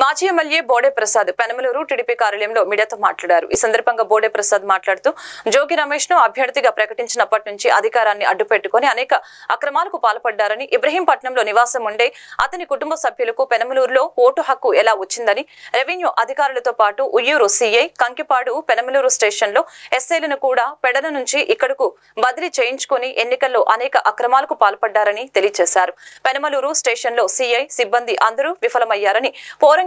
మాజీ ఎమ్మెల్యే బోడే ప్రసాద్ పెనమలూరు టీడీపీ కార్యాలయంలో మీడియాతో మాట్లాడారు. ఈ సందర్భంగా బోడే ప్రసాద్ మాట్లాడుతూ జోగి రమేష్ను అభ్యర్థిగా ప్రకటించినప్పటి నుంచి అధికారాన్ని అడ్డుపెట్టుకుని అనేక అక్రమాలకు పాల్పడ్డారని ఇబ్రహీంపట్నంలో నివాసం ఉండే అతని కుటుంబ సభ్యులకు పెనమలూరులో ఓటు హక్కు ఎలా వచ్చిందని రెవెన్యూ అధికారులతో పాటు ఉయ్యూరు సీఐ కంకిపాడు పెనమలూరు స్టేషన్లో ఎస్ఐలను కూడా పెడల నుంచి ఇక్కడకు బదిలీ చేయించుకుని ఎన్నికల్లో అనేక అక్రమాలకు పాల్పడ్డారని తెలియజేశారు. పెనమలూరు స్టేషన్లో సీఐ సిబ్బంది అందరూ విఫలమయ్యారని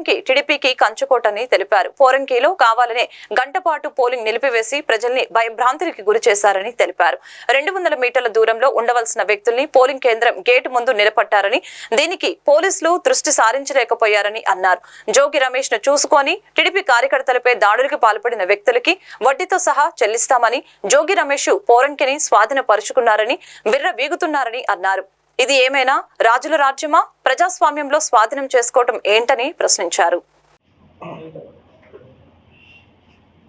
పోరంకి టీడీపీకి కంచుకోటని తెలిపారు. పోరంకిలో కావాలనే గంటపాటు పోలింగ్ నిలిపివేసి ప్రజల్ని భయభ్రాంతులకి గురి చేశారని తెలిపారు. రెండు వందల మీటర్ల దూరంలో ఉండవలసిన వ్యక్తుల్ని పోలింగ్ కేంద్రం గేటు ముందు నిలబట్టారని దీనికి పోలీసులు దృష్టి సారించలేకపోయారని అన్నారు. జోగి రమేష్ను చూసుకొని టీడీపీ కార్యకర్తలపై దాడులకు పాల్పడిన వ్యక్తులకి వడ్డీతో సహా చెల్లిస్తామని జోగి రమేష్ పోరంకిని స్వాధీనపరుచుకున్నారని బిర్ర వీగుతున్నారని అన్నారు. ఇది ఏమైనా రాజుల రాజ్యమా? ప్రజాస్వామ్యంలో స్వాధీనం చేసుకోవటం ఏంటని ప్రశ్నించారు.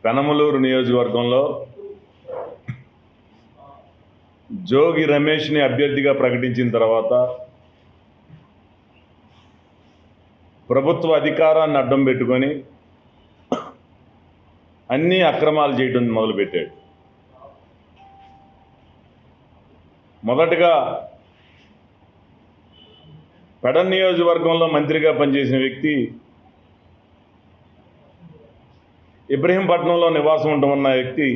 పెనమలూరు నియోజకవర్గంలో జోగి రమేష్ని అభ్యర్థిగా ప్రకటించిన తర్వాత ప్రభుత్వ అధికారాన్ని అడ్డం పెట్టుకొని అన్ని అక్రమాలు చేయడం మొదలుపెట్టాడు. మొదటగా పెడన్ నియోజకవర్గంలో మంత్రిగా పనిచేసిన వ్యక్తి ఇబ్రహీంపట్నంలో నివాసం ఉంటున్న వ్యక్తి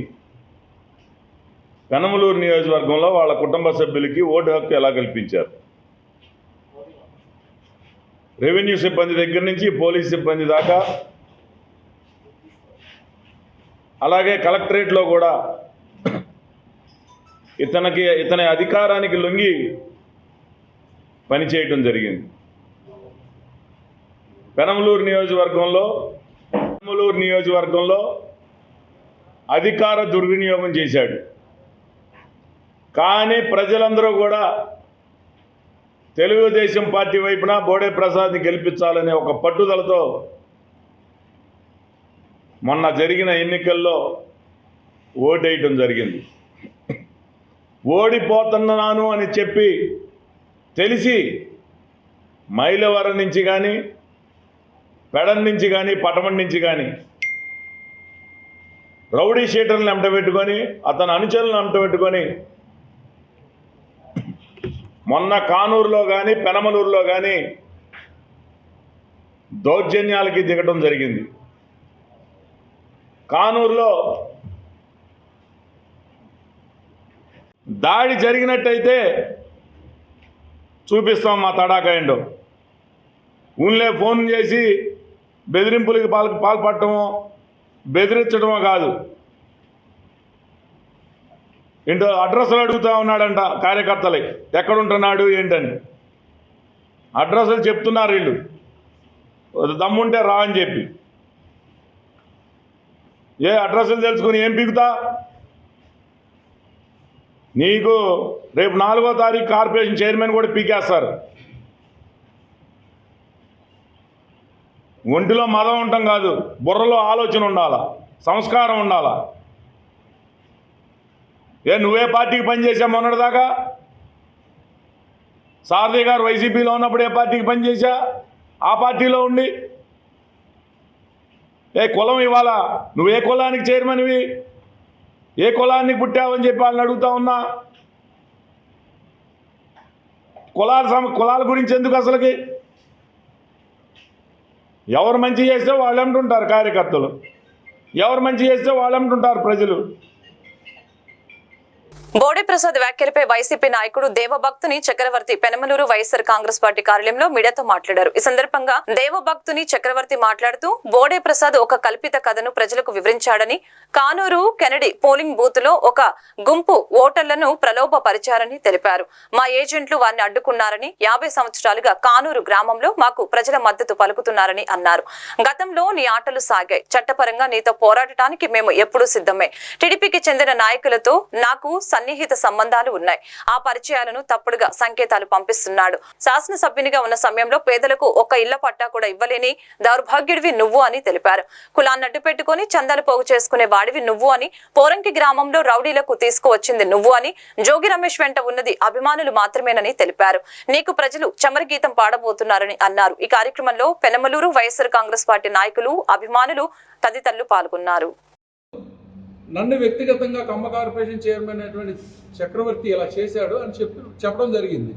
పెనమలూరు నియోజకవర్గంలో వాళ్ళ కుటుంబ సభ్యులకి ఓటు హక్కు ఎలా కల్పించారు? రెవెన్యూ సిబ్బంది దగ్గర నుంచి పోలీస్ సిబ్బంది దాకా అలాగే కలెక్టరేట్లో కూడా ఇతనికి ఇతని అధికారానికి లొంగి పనిచేయటం జరిగింది. పెనమలూరు నియోజకవర్గంలో పెనమలూరు నియోజకవర్గంలో అధికార దుర్వినియోగం చేశాడు. కానీ ప్రజలందరూ కూడా తెలుగుదేశం పార్టీ వైపున బోడే ప్రసాద్ని గెలిపించాలనే ఒక పట్టుదలతో మొన్న జరిగిన ఎన్నికల్లో ఓటేయటం జరిగింది. ఓడిపోతున్నాను అని చెప్పి తెలిసి మైలవరం నుంచి కానీ పెడన్ నుంచి కానీ పటమం నుంచి కానీ రౌడీ షీటర్లను అంటబెట్టుకొని అతని అనుచరులను అంటబెట్టుకొని మొన్న కానూరులో కానీ పెనమలూరులో కానీ దౌర్జన్యాలకి దిగటం జరిగింది. కానూరులో దాడి జరిగినట్టయితే చూపిస్తాం మా తడాకా ఏంటో. ఊళ్ళే ఫోన్ చేసి బెదిరింపులకి పాల్ పాల్పడటమో బెదిరించడమో కాదు. ఏంటో అడ్రస్లు అడుగుతా ఉన్నాడంట కార్యకర్తలకి ఎక్కడుంటున్నాడు ఏంటని. అడ్రస్లు చెప్తున్నారు వీళ్ళు. దమ్ముంటే రా అని చెప్పి. ఏ అడ్రస్లు తెలుసుకుని ఏం పీకుతా? నీకు రేపు నాలుగో తారీఖు కార్పొరేషన్ చైర్మన్ కూడా పీకేస్తారు. ఒంటిలో మదం ఉండటం కాదు బుర్రలో ఆలోచన ఉండాలా సంస్కారం ఉండాలా? ఏ నువ్వే పార్టీకి పనిచేసా మొన్నటిదాకా? సారథి గారు వైసీపీలో ఉన్నప్పుడు ఏ పార్టీకి పనిచేసా ఆ పార్టీలో ఉండి? ఏ కులం ఇవాళ నువ్వే కులానికి చైర్మన్వి ఏ కులానికి పుట్టావని చెప్పి వాళ్ళని అడుగుతా ఉన్నా? కులాల సమ కులాల గురించి ఎందుకు అసలుకి? ఎవరు మంచి చేస్తే వాళ్ళు అంటుంటారు కార్యకర్తలు. ఎవరు మంచి చేస్తే వాళ్ళు అంటుంటారు ప్రజలు. బోడే ప్రసాద్ వ్యాఖ్యలపై వైసీపీ నాయకుడు దేవభక్తుని చక్రవర్తి పెనమలూరు వైఎస్ఆర్ కాంగ్రెస్ పార్టీ కార్యాలయంలో మీడియాతో మాట్లాడారు. ఈ సందర్భంగా దేవభక్తుని చక్రవర్తి మాట్లాడుతూ బోడే ప్రసాద్ ఒక కల్పిత కథను ప్రజలకు వివరించాడని కానూరు కెనడి పోలింగ్ బూత్లో ఒక గుంపు ఓటర్లను ప్రలోభపరిచారని తెలిపారు. మా ఏజెంట్లు వారిని అడ్డుకున్నారని యాభై సంవత్సరాలుగా కానూరు గ్రామంలో మాకు ప్రజల మద్దతు పలుకుతున్నారని అన్నారు. గతంలో నీ ఆటలు సాగాయి. చట్టపరంగా నీతో పోరాడటానికి మేము ఎప్పుడూ సిద్ధమే. టీడీపీకి చెందిన నాయకులతో నాకు సన్నిహిత సంబంధాలు ఉన్నాయి. ఆ పరిచయాలను తప్పుడుగా సంకేతాలు పంపిస్తున్నాడు. శాసనసభ్యునిగా ఉన్న సమయంలో పేదలకు ఒక్క ఇళ్ళ పట్టా కూడా ఇవ్వలేని దౌర్భాగ్యుడివి నువ్వు అని తెలిపారు. కులాన్ని అడ్డు పెట్టుకుని చందాలు పోగు చేసుకునే వాడివి నువ్వు అని పోరంకి గ్రామంలో రౌడీలకు తీసుకువచ్చింది నువ్వు అని జోగి రమేష్ వెంట ఉన్నది అభిమానులు మాత్రమేనని తెలిపారు. నీకు ప్రజలు చమరి గీతం పాడబోతున్నారని అన్నారు. ఈ కార్యక్రమంలో పెనమలూరు వైఎస్ఆర్ కాంగ్రెస్ పార్టీ నాయకులు అభిమానులు తదితరులు పాల్గొన్నారు. నన్ను వ్యక్తిగతంగా కమ్మ కార్పొరేషన్ చైర్మన్ అయినటువంటి చక్రవర్తి ఇలా చేశాడు అని చెప్పి చెప్పడం జరిగింది.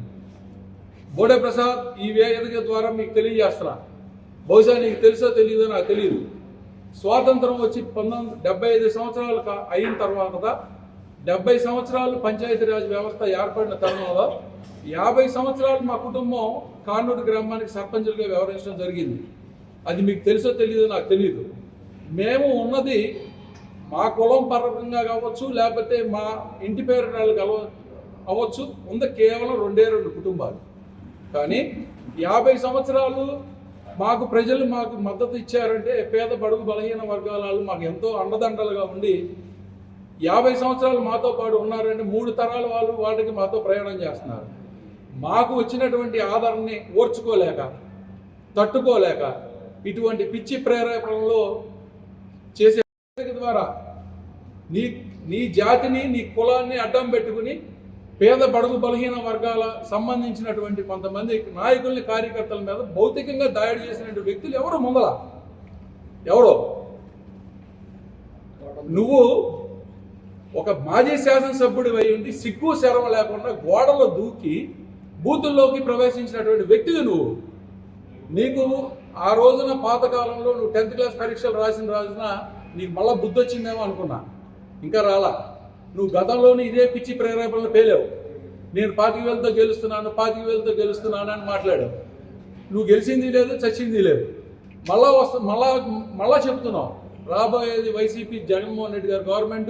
బోడే ప్రసాద్ ఈ వేదిక ద్వారా మీకు తెలియజేస్తున్నా. బహుశా నీకు తెలుసో తెలియదో నాకు తెలియదు స్వాతంత్రం వచ్చి పంతొమ్మిది డెబ్బై ఐదు సంవత్సరాలు అయిన తర్వాత డెబ్బై సంవత్సరాలు పంచాయతీరాజ్ వ్యవస్థ ఏర్పడిన తరుణంలో యాభై సంవత్సరాలు మా కుటుంబం కానూరు గ్రామానికి సర్పంచులుగా వ్యవహరించడం జరిగింది. అది మీకు తెలుసో తెలియదో నాకు తెలియదు మేము ఉన్నది మా కులం పరంగా కావచ్చు లేకపోతే మా ఇంటి పేరు కలవ అవ్వచ్చు. ఉంది కేవలం రెండే రెండు కుటుంబాలు. కానీ యాభై సంవత్సరాలు మాకు ప్రజలు మాకు మద్దతు ఇచ్చారంటే పేద బడుగు బలహీన వర్గాల మాకు ఎంతో అండదండలుగా ఉండి యాభై సంవత్సరాలు మాతో పాటు ఉన్నారంటే మూడు తరాల వాళ్ళు వాటికి మాతో ప్రయాణం చేస్తున్నారు. మాకు వచ్చినటువంటి ఆదరణని ఓర్చుకోలేక తట్టుకోలేక ఇటువంటి పిచ్చి ప్రేరేపణలో చేసే ద్వారా నీ నీ జాతిని నీ కులాన్ని అడ్డం పెట్టుకుని పేద బడుగు బలహీన వర్గాల సంబంధించినటువంటి కొంతమంది నాయకుల్ని కార్యకర్తల మీద భౌతికంగా దాడి చేసినటువంటి వ్యక్తులు ఎవరు ముందల? ఎవరో? నువ్వు ఒక మాజీ శాసనసభ్యుడు అయి ఉండి సిగ్గు శరం లేకుండా గోడలో దూకి బూతుల్లోకి ప్రవేశించినటువంటి వ్యక్తివి నువ్వు. నీకు ఆ రోజున పాతకాలంలో నువ్వు టెన్త్ క్లాస్ పరీక్షలు రాసిన రాసిన నీకు మళ్ళీ బుద్ధి వచ్చిందేమో అనుకున్నా. ఇంకా రాలా. నువ్వు గతంలోని ఇదే పిచ్చి ప్రేరేపణలు పేలేవు. నేను పాతిక వేలతో గెలుస్తున్నాను పాతిక వేలతో గెలుస్తున్నాను అని మాట్లాడావు. నువ్వు గెలిచింది లేదు చచ్చింది లేదు. మళ్ళా వస్తా మళ్ళా మళ్ళా చెప్తున్నావు. రాబోయేది వైసీపీ జగన్మోహన్ రెడ్డి గారి గవర్నమెంట్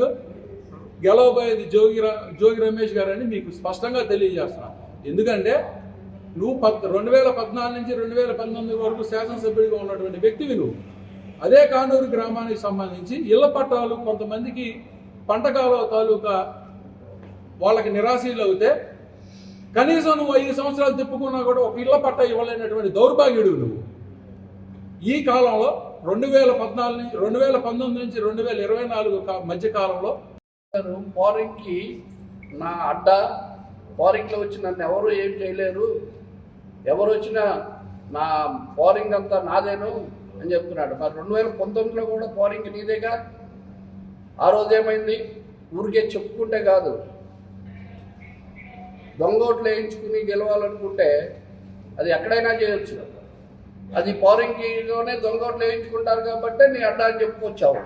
గెలవబోయేది జోగి ర- జోగి రమేష్ గారు అని మీకు స్పష్టంగా తెలియజేస్తున్నా. ఎందుకంటే నువ్వు పద్ రెండు వేల పద్నాలుగు నుంచి రెండు వేల పంతొమ్మిది వరకు శాసనసభ్యుడిగా ఉన్నటువంటి వ్యక్తివి నువ్వు. అదే కానూరు గ్రామానికి సంబంధించి ఇళ్ళ పట్టాలు కొంతమందికి పంటకాల తాలూకా వాళ్ళకి నిరాశీలు అవుతే కనీసం నువ్వు ఐదు సంవత్సరాలు తిప్పుకున్నా కూడా ఒక ఇళ్ళ పట్ట ఇవ్వలేనటువంటి దౌర్భాగ్యుడు నువ్వు. ఈ కాలంలో రెండు వేల పద్నాలుగు నుంచి రెండు వేల పంతొమ్మిది నుంచి రెండు వేల ఇరవై నాలుగు మధ్య కాలంలో నేను ఫారిన్కి నా అడ్డ ఫారిన్లో వచ్చి నన్ను ఎవరు ఏం చేయలేరు ఎవరు వచ్చినా నా ఫారింగ్ అంతా నాదేను అని చెప్తున్నాడు. మరి రెండు వేల పంతొమ్మిదిలో కూడా ఫారింగ్ నీదేగా? ఆ రోజు ఏమైంది? ఊరికే చెప్పుకుంటే కాదు. దొంగోట్లు వేయించుకుని గెలవాలనుకుంటే అది ఎక్కడైనా చేయొచ్చు. అది ఫారింగ్లోనే దొంగోట్లు వేయించుకుంటారు కాబట్టి నీ అడ్డా అని చెప్పుకొచ్చావు.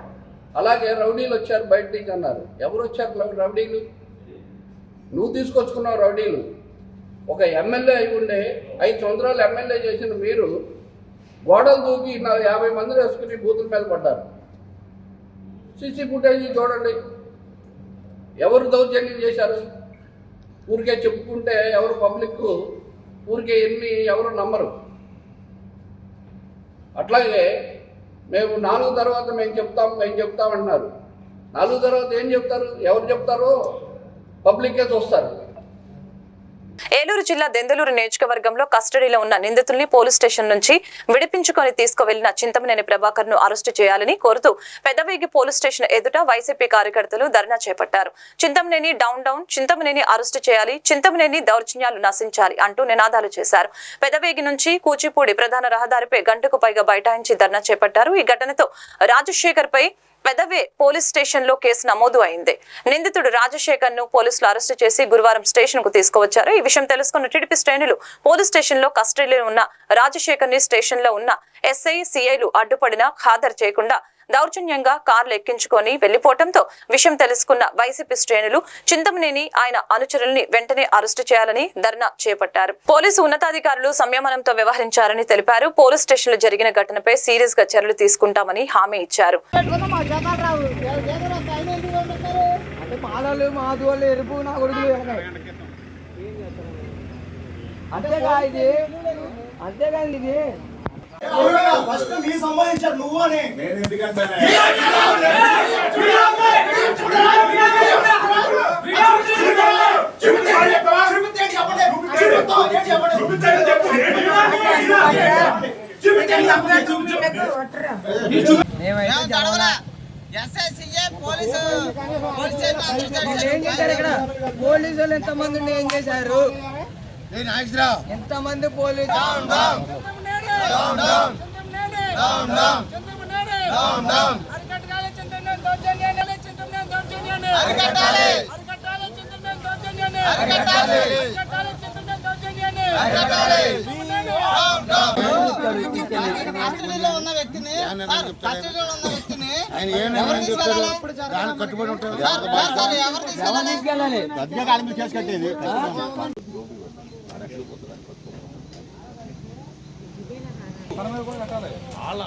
అలాగే రౌడీలు వచ్చారు బయట నుంచి అన్నారు. ఎవరు వచ్చారు రౌడీలు? నువ్వు తీసుకొచ్చుకున్నావు రౌడీలు. ఒక ఎమ్మెల్యే అయి ఉండే ఐదు సంవత్సరాలు ఎమ్మెల్యే చేసిన మీరు గోడలు దూకి నాలుగు యాభై మంది వేసుకుని బూతుల మీద పడ్డారు. సిసి ఫుటేజ్ చూడండి. ఎవరు దౌర్జన్యం చేశారు? ఊరికే చెప్పుకుంటే ఎవరు పబ్లిక్? ఊరికే ఎన్ని ఎవరు నమ్మరు? అట్లాగే మేము నాలుగు తర్వాత మేము చెప్తాం మేము చెప్తామంటున్నారు నాలుగు తర్వాత ఏం చెప్తారు? ఎవరు చెప్తారో? పబ్లిక్కే చూస్తారు. ఏలూరు జిల్లా దెందలూరు నియోజకవర్గంలో కస్టడీలో ఉన్న నిందితుల్ని పోలీస్ స్టేషన్ నుంచి విడిపించుకొని తీసుకువెళ్ళిన చింతమనేని ప్రభాకర్ను అరెస్టు చేయాలని కోరుతూ పెద్దవేగి పోలీస్ స్టేషన్ ఎదుట వైసీపీ కార్యకర్తలు ధర్నా చేపట్టారు. Chintamaneni down down. Chintamaneni arrest చేయాలి. చింతమనేని దౌర్జన్యాలు నశించాలి అంటూ నినాదాలు చేశారు. పెదవేగి నుంచి కూచిపూడి ప్రధాన రహదారిపై గంటకు పైగా బైఠాయించి ధర్నా చేపట్టారు. ఈ ఘటనతో రాజశేఖర్ పై పెదవే పోలీస్ స్టేషన్లో కేసు నమోదు అయింది. నిందితుడు రాజశేఖర్ను పోలీసులు అరెస్టు చేసి గురువారం స్టేషన్కు తీసుకువచ్చారు. ఈ విషయం తెలుసుకున్న టీడీపీ శ్రేణులు పోలీస్ స్టేషన్లో కస్టడీలో ఉన్న రాజశేఖర్ని స్టేషన్లో ఉన్న ఎస్ఐ సిఐలు అడ్డుపడినా ఖాదరు చేయకుండా దౌర్జన్యంగా కార్లు ఎక్కించుకొని వెళ్ళిపోవడంతో విషయం తెలుసుకున్న వైసీపీ శ్రేణులు చింతమనేని ఆయన అనుచరుల్ని వెంటనే అరెస్టు చేయాలని ధర్నా చేపట్టారు. పోలీసు ఉన్నతాధికారులు సంయమనంతో వ్యవహరించారని తెలిపారు. పోలీస్ స్టేషన్లో జరిగిన ఘటనపై సీరియస్గా చర్యలు తీసుకుంటామని హామీ ఇచ్చారు. పెట్టుకున్నా మా ఇది. రావు జగన్ ఆయన ఎందుకు పంపిస్తారు అంటే మాలలు మాధువులు ఎరుపు నా కొడుకులు అంతేగా ఇది అంతేగా ఇది ఫస్ట్ నీ సంబంధించారు నువ్వు అని నేను ఎందుకంటే చూడాలి ఏం చేశారు ఇక్కడ పోలీసు వాళ్ళు ఎంత మంది ఉండి ఏం చేశారు ఎంత మంది పోలీసు కస్టడీలో ఉన్న వ్యక్తిని కస్టడీలో ఉన్న వ్యక్తిని ఎవరు తీసుకెళ్ళాలి? సార్, సార్, ఎవరు తీసుకెళ్ళాలి? తీసుకెళ్ళాలి? వాళ్ళ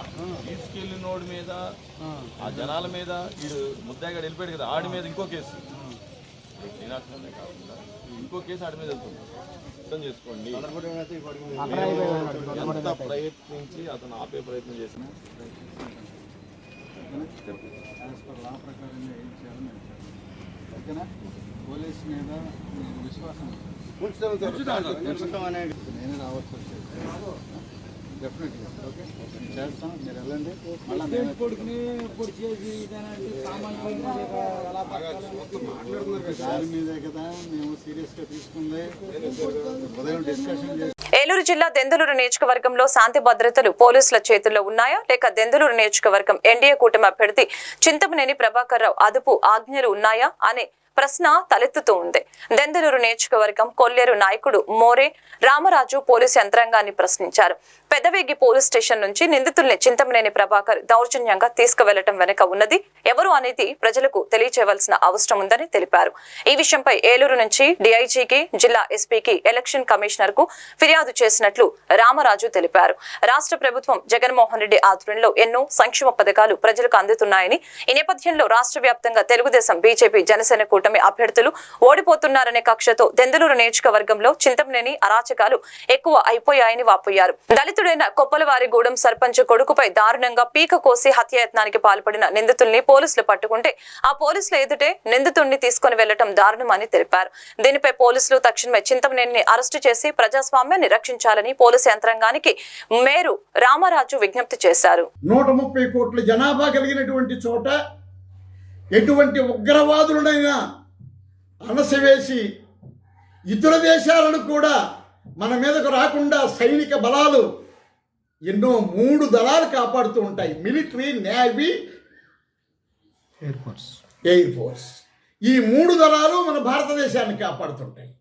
తీసుకెళ్ళినోడి మీద ఆ. జనాల మీద వీడు ముద్దాయిగాడు వెళ్ళిపోయాడు కదా ఆడి మీద ఇంకో కేసు. శ్రీనాథనే కాకుండా ఇంకో కేసు ఆడి మీద వెళ్తుంది. అర్థం చేసుకోండి. ఎంత ప్రయత్నించి అతను ఆపే ప్రయత్నం చేసిన పోలీస్ మీద విశ్వాసం నేను రావచ్చు డెఫినెట్గా ఓకే చేస్తాం. మీరు వెళ్ళండి. మళ్ళీ నేను కొడుకుని పొడి చేసి ఇదేనంటే సామాన్యులు ఎలా దాని మీదే కదా. మేము సీరియస్గా తీసుకుంది. ఉదయం డిస్కషన్ చేసి ఏలూరు జిల్లా దెందులూరు నియోజకవర్గంలో శాంతి భద్రతలు పోలీసుల చేతుల్లో ఉన్నాయా? లేక దెందులూరు నియోజకవర్గం ఎన్డీఏ కూటమి అభ్యర్థి చింతమనేని ప్రభాకర్ రావు అదుపు ఆజ్ఞలు ఉన్నాయా? అనే ప్రశ్న తలెత్తుతూ ఉంది. దెందులూరు నియోజకవర్గం కొల్లేరు నాయకుడు మోరే రామరాజు పోలీసు యంత్రాంగాన్ని ప్రశ్నించారు. పెదవేగి పోలీస్ స్టేషన్ నుంచి నిందితుల్ని చింతమనేని ప్రభాకర్ దౌర్జన్యంగా తీసుకువెళ్ళటం వెనుక ఉన్నది. ఎవరు అనేది ప్రజలకు తెలియచేయవలసిన అవసరం ఉందని తెలిపారు. ఈ విషయంపై ఏలూరు నుంచి డిఐజీకి జిల్లా ఎస్పీకి ఎలక్షన్ కమిషనర్కు ఫిర్యాదు చేసినట్లు రామరాజు తెలిపారు. రాష్ట్ర ప్రభుత్వం జగన్మోహన్ రెడ్డి ఆధ్వర్యంలో ఎన్నో సంక్షేమ పథకాలు ప్రజలకు అందుతున్నాయని ఈ నేపథ్యంలో రాష్ట్ర వ్యాప్తంగా తెలుగుదేశం బీజేపీ జనసేన కూటమి అభ్యర్థులు ఓడిపోతున్నారనే కక్షతో దెందులూరు నియోజకవర్గంలో చింతమనేని అరాచకాలు ఎక్కువ అయిపోయాయని వాపోయారు. దళితుడైన కొప్పలవారిగూడెం సర్పంచ్ కొడుకుపై దారుణంగా పీక కోసి హత్యాయత్నానికి పాల్పడిన నిందితుల్ని పోలీసులు పట్టుకుంటే ఆ పోలీసుల ఎదుటే నిందితుడిని తీసుకుని వెళ్ళటం దారుణమని తెలిపారు. దీనిపై పోలీసులు తక్షణమే చింతమనేని అరెస్టు చేసి ప్రజాస్వామ్యాన్ని రక్షించాలని పోలీసు యంత్రాంగానికి మేరు రామరాజు విజ్ఞప్తి చేశారు. నూట ముప్పై కోట్ల జనాభా కలిగినటువంటి చోట ఎటువంటి ఉగ్రవాదులనైనా అణసివేసి ఇతర దేశాలను కూడా మన మీదకు రాకుండా సైనిక బలాలు ఎన్నో మూడు దళాలు కాపాడుతూ ఉంటాయి. Military navy air force air force. ఈ మూడు దళాలు మన భారతదేశాన్ని కాపాడుతుంటాయి.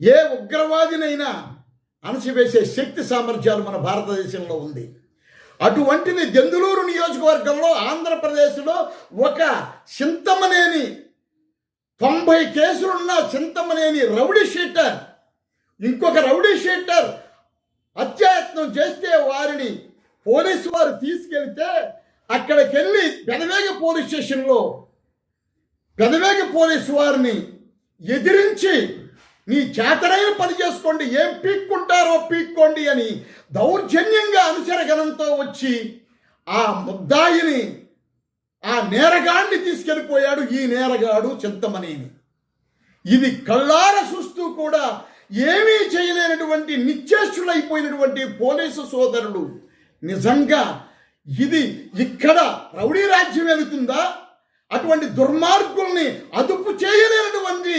ఏ ఉగ్రవాదినైనా అణసివేసే శక్తి సామర్థ్యాలు మన భారతదేశంలో ఉంది. అటువంటిది దెందులూరు నియోజకవర్గంలో ఆంధ్రప్రదేశ్లో ఒక చింతమనేని. తొంభై కేసులున్న చింతమనేని రౌడీ షీటర్. ఇంకొక రౌడీ షీటర్ అత్యాయత్నం చేస్తే వారిని పోలీసు వారు తీసుకెళ్తే అక్కడికి వెళ్ళి పెదవేగ పోలీస్ స్టేషన్లో పెదవేగ పోలీసు వారిని ఎదిరించి నీ చేతనైన పని చేసుకోండి ఏం పీక్కుంటారో పీక్కోండి అని దౌర్జన్యంగా అనుసరగణంతో వచ్చి ఆ ముద్దాయిని ఆ నేరగాడిని తీసుకెళ్ళిపోయాడు ఈ నేరగాడు చింతమనేని. ఇది కళ్ళార చూస్తూ కూడా ఏమీ చేయలేనటువంటి నిశ్చేష్టులైపోయినటువంటి పోలీసు సోదరుడు నిజంగా ఇది ఇక్కడ రౌడీ రాజ్యం వెళుతుందా? అటువంటి దుర్మార్గుల్ని అదుపు చేయలేనటువంటి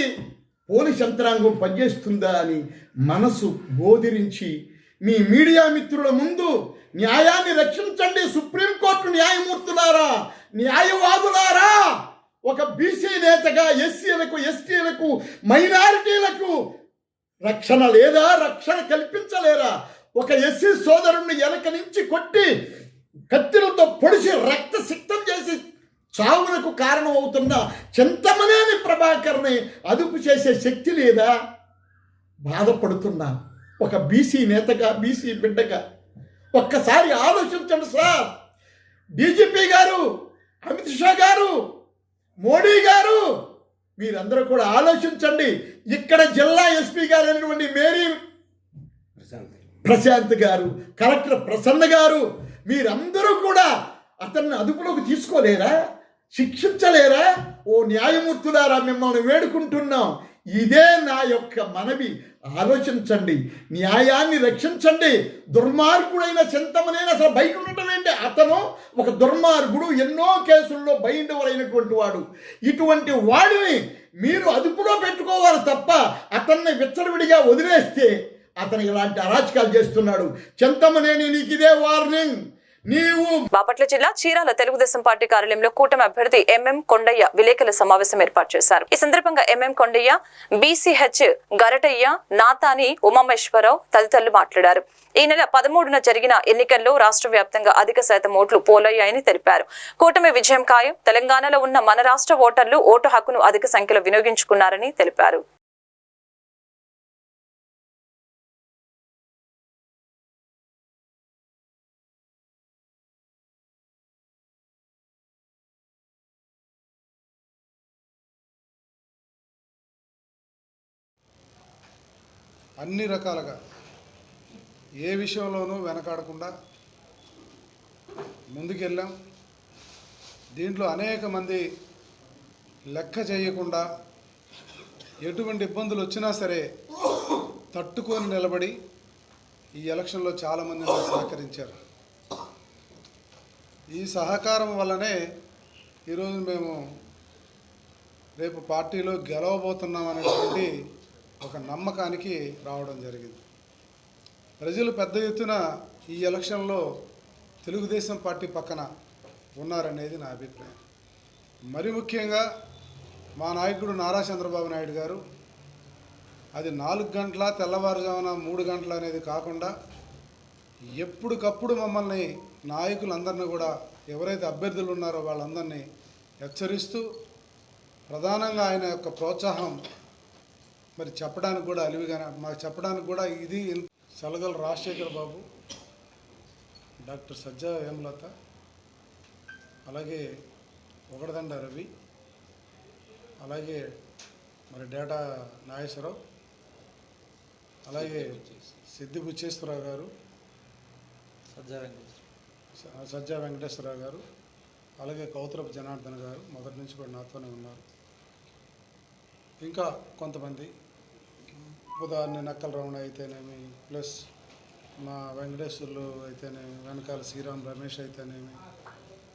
పోలీస్ యంత్రాంగం పనిచేస్తుందా అని మనసు బోధిరించి మీ మీడియా మిత్రుల ముందు న్యాయాన్ని రక్షించండి. సుప్రీంకోర్టు న్యాయమూర్తులారా న్యాయవాదులారా? ఒక బీసీ నేతగా ఎస్సీలకు ఎస్టీలకు మైనారిటీలకు రక్షణ లేదా? రక్షణ కల్పించలేరా? ఒక ఎస్సీ సోదరుణ్ణి వెనక నుంచి కొట్టి కత్తిలతో పొడిచి రక్త సిక్తం చేసి చావులకు కారణం అవుతున్న చింతమనేని ప్రభాకర్ని అదుపు చేసే శక్తి లేదా? బాధపడుతున్నా. ఒక బీసీ నేతగా బీసీ బిడ్డగా ఒక్కసారి ఆలోచించండి సార్. డీజీపీ గారు అమిత్ షా గారు మోడీ గారు మీరందరూ కూడా ఆలోచించండి. ఇక్కడ జిల్లా ఎస్పీ గారు అయినటువంటి మేరీ ప్రశాంత్ గారు కలెక్టర్ ప్రసన్న గారు మీరందరూ కూడా అతన్ని అదుపులోకి తీసుకోలేరా? శిక్షించలేరా? ఓ న్యాయమూర్తులారా మిమ్మల్ని వేడుకుంటున్నాం. ఇదే నా యొక్క మనవి. ఆలోచించండి. న్యాయాన్ని రక్షించండి. దుర్మార్గుడైన చింతమనైన అసలు బయట ఉండటం ఏంటి అతను ఒక దుర్మార్గుడు ఎన్నో కేసుల్లో బయటవరైనటువంటి వాడు. ఇటువంటి వాడిని మీరు అదుపులో పెట్టుకోవాలి తప్ప అతన్ని విచ్చలవిడిగా వదిలేస్తే అతను ఇలాంటి అరాచకాలు చేస్తున్నాడు. చింతమనేని నీకు ఇదే వార్నింగ్. నీవు బాపట్ల జిల్లా చీరాల తెలుగుదేశం పార్టీ కార్యాలయంలో కూటమి అభ్యర్థి ఎంఎం కొండయ్య విలేకరుల సమావేశం ఏర్పాటు చేశారు. ఈ సందర్భంగా ఎంఎం కొండయ్య బీసీహెచ్ గరటయ్య నాతాని ఉమామేశ్వరరావు తదితరులు మాట్లాడారు. ఈ నెల పదమూడున జరిగిన ఎన్నికల్లో రాష్ట్ర వ్యాప్తంగా అధిక శాతం ఓట్లు పోలయ్యాయని తెలిపారు. కూటమి విజయం ఖాయం. తెలంగాణలో ఉన్న మన రాష్ట్ర ఓటర్లు ఓటు హక్కును అధిక సంఖ్యలో వినియోగించుకున్నారని తెలిపారు. అన్ని రకాలుగా. ఏ విషయంలోనూ వెనకాడకుండా ముందుకెళ్ళాం. దీంట్లో అనేక మంది లెక్క చేయకుండా ఎటువంటి ఇబ్బందులు వచ్చినా సరే తట్టుకొని నిలబడి ఈ ఎలక్షన్లో చాలామంది నాకు సహకరించారు. ఈ సహకారం వల్లనే ఈరోజు మేము రేపు పార్టీలో గెలవబోతున్నాం అనేటువంటి ఒక నమ్మకానికి రావడం జరిగింది. ప్రజలు పెద్ద ఎత్తున ఈ ఎలక్షన్లో తెలుగుదేశం పార్టీ పక్కన ఉన్నారనేది నా అభిప్రాయం. మరి ముఖ్యంగా మా నాయకుడు నారా చంద్రబాబు నాయుడు గారు అది నాలుగు గంటల తెల్లవారుజామున మూడు గంటల అనేది కాకుండా ఎప్పటికప్పుడు మమ్మల్ని నాయకులందరినీ కూడా ఎవరైతే అభ్యర్థులు ఉన్నారో వాళ్ళందరినీ హెచ్చరిస్తూ ప్రధానంగా ఆయన యొక్క ప్రోత్సాహం మరి చెప్పడానికి కూడా అలివిగానే మాకు చెప్పడానికి కూడా ఇది సలగల రాజశేఖర్ బాబు డాక్టర్ సజ్జా హేమలత అలాగే ఒకడదండ రవి అలాగే మరి డేటా నాగేశ్వరరావు అలాగే సిద్ధి బుచ్చేశ్వరరావు గారు స- సజ్జా వెంకటేశ్వరరావు గారు అలాగే కౌతురపు జనార్దన్ గారు మొదటి నుంచి కూడా నాతోనే ఉన్నారు. ఇంకా కొంతమంది ఉదాహరణ నక్కల రమణ అయితేనేమి ప్లస్ మా వెంకటేశ్వర్లు అయితేనేమి వెనకాల శ్రీరామ్ రమేష్ అయితేనేమి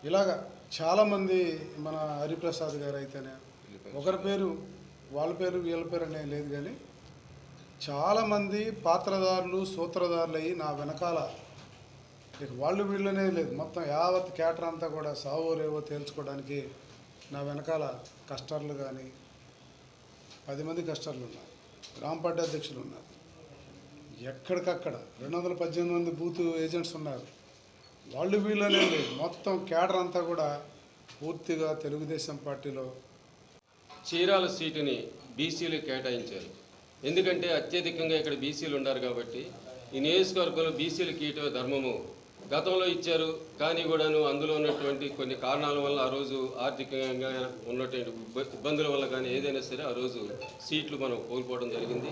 ఇలాగా చాలామంది మన హరిప్రసాద్ గారు అయితేనే ఒకరి పేరు వాళ్ళ పేరు వీళ్ళ పేరు అనేది లేదు కానీ చాలామంది పాత్రదారులు సూత్రధారులు అయ్యి నా వెనకాల ఇక వాళ్ళు వీళ్ళనే లేదు. మొత్తం యావత్ క్యాటర్ అంతా కూడా సావో రేవో తేల్చుకోవడానికి నా వెనకాల కస్టర్లు కానీ పది మంది కస్టర్లు ఉన్నారు. గ్రామ పార్టీ అధ్యక్షులు ఉన్నారు. ఎక్కడికక్కడ రెండు వందల పద్దెనిమిది మంది బూత్ ఏజెంట్స్ ఉన్నారు. వాళ్ళు వీళ్ళనే మొత్తం క్యాడర్ అంతా కూడా పూర్తిగా తెలుగుదేశం పార్టీలో చీరాల సీటుని బీసీలు కేటాయించారు. ఎందుకంటే అత్యధికంగా ఇక్కడ బీసీలు ఉన్నారు కాబట్టి ఈ నియోజకవర్గంలో బీసీలు ఇయటం ధర్మము గతంలో ఇచ్చారు కానీ కూడాను అందులో ఉన్నటువంటి కొన్ని కారణాల వల్ల ఆ రోజు ఆర్థికంగా ఉన్నటువంటి ఇబ్బందుల వల్ల కానీ ఏదైనా సరే ఆ రోజు సీట్లు మనం కోల్పోవడం జరిగింది.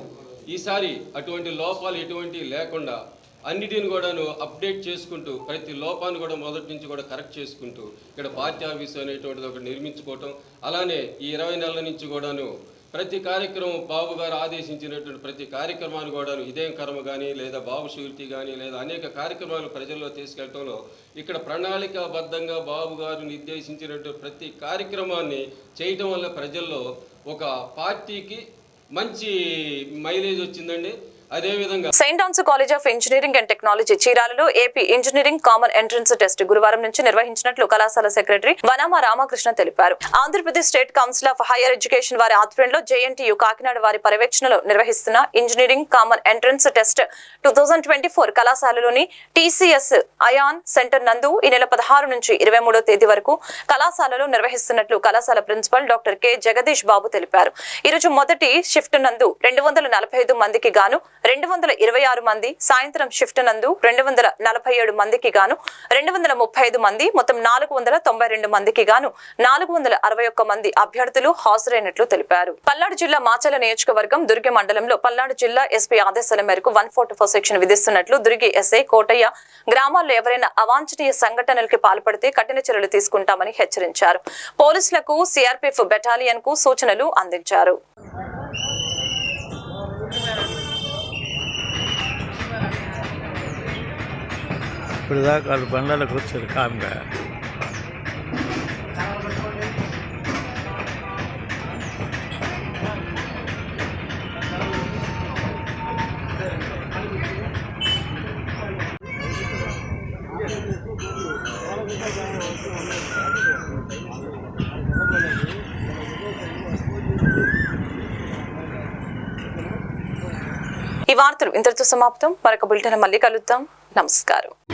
ఈసారి అటువంటి లోపాలు ఎటువంటి లేకుండా అన్నిటిని కూడాను అప్డేట్ చేసుకుంటూ ప్రతి లోపాన్ని కూడా మొదటి నుంచి కూడా కరెక్ట్ చేసుకుంటూ ఇక్కడ పార్టీ ఆఫీస్ అనేటువంటిది ఒకటి నిర్మించుకోవటం అలానే ఈ ఇరవై నెలల నుంచి కూడాను ప్రతి కార్యక్రమం బాబు గారు ఆదేశించినటువంటి ప్రతి కార్యక్రమాన్ని కూడా ఇదేం కర్మ కానీ లేదా బాబు షూరిటీ కానీ లేదా అనేక కార్యక్రమాలు ప్రజల్లో తీసుకెళ్ళడంలో ఇక్కడ ప్రణాళికాబద్ధంగా బాబు గారు నిర్దేశించినటువంటి ప్రతి కార్యక్రమాన్ని చేయటం వల్ల ప్రజల్లో ఒక పార్టీకి మంచి మైలేజ్ వచ్చిందండి. Saint anne's college of engineering and technology చీరాలలో AP engineering common entrance test గురువారం నుంచి నిర్వహించినట్లు కళాశాల సెక్రటరీ వనామ రామకృష్ణ తెలిపారు. Andhra Pradesh state council of higher education వారి ఆధ్వర్యంలో జేఎన్టీయు కాకినాడ వారి పర్యవేక్షణలో నిర్వహిస్తున్న engineering common entrance test two thousand twenty four కళాశాలలోని TCS ion centre నందు ఈ నెల పదహారు నుంచి ఇరవై మూడో తేదీ వరకు కళాశాలలో నిర్వహిస్తున్నట్లు కళాశాల principal doctor K Jagadish Babu తెలిపారు. ఈరోజు మొదటి షిఫ్ట్ నందు రెండు వందల నలభై ఐదు మందికి గాను రెండు వందల ఇరవై ఆరు మంది సాయంత్రం షిఫ్ట్ నందు రెండు వందల నలభై ఏడు మందికి గాను రెండు వందల ముప్పై ఐదు మంది మొత్తం నాలుగు వందల తొంభై రెండు మందికి గాను నాలుగు వందల అరవై ఒక్క మంది అభ్యర్థులు హాజరైనట్లు తెలిపారు. పల్నాడు జిల్లా మాచల నియోజకవర్గం దుర్గి మండలంలో పల్నాడు జిల్లా ఎస్పీ ఆదేశాల మేరకు వన్ ఫోర్టీ ఫోర్ సెక్షన్ విధిస్తున్నట్లు దుర్గి ఎస్ఐ కోటయ్య గ్రామాల్లో ఎవరైనా అవాంఛనీయ సంఘటనలకి పాల్పడితే కఠిన చర్యలు తీసుకుంటామని హెచ్చరించారు. పోలీసులకు సిఆర్పిఎఫ్ బెటాలియన్కు సూచనలు అందించారు. ఇప్పుడు దాకా వాళ్ళు బండ్లకు వచ్చారు కామ్గా. ఈ వార్తలు ఇంతటితో సమాప్తం. మరొక బులెటిన్ మళ్ళీ కలుద్దాం. నమస్కారం.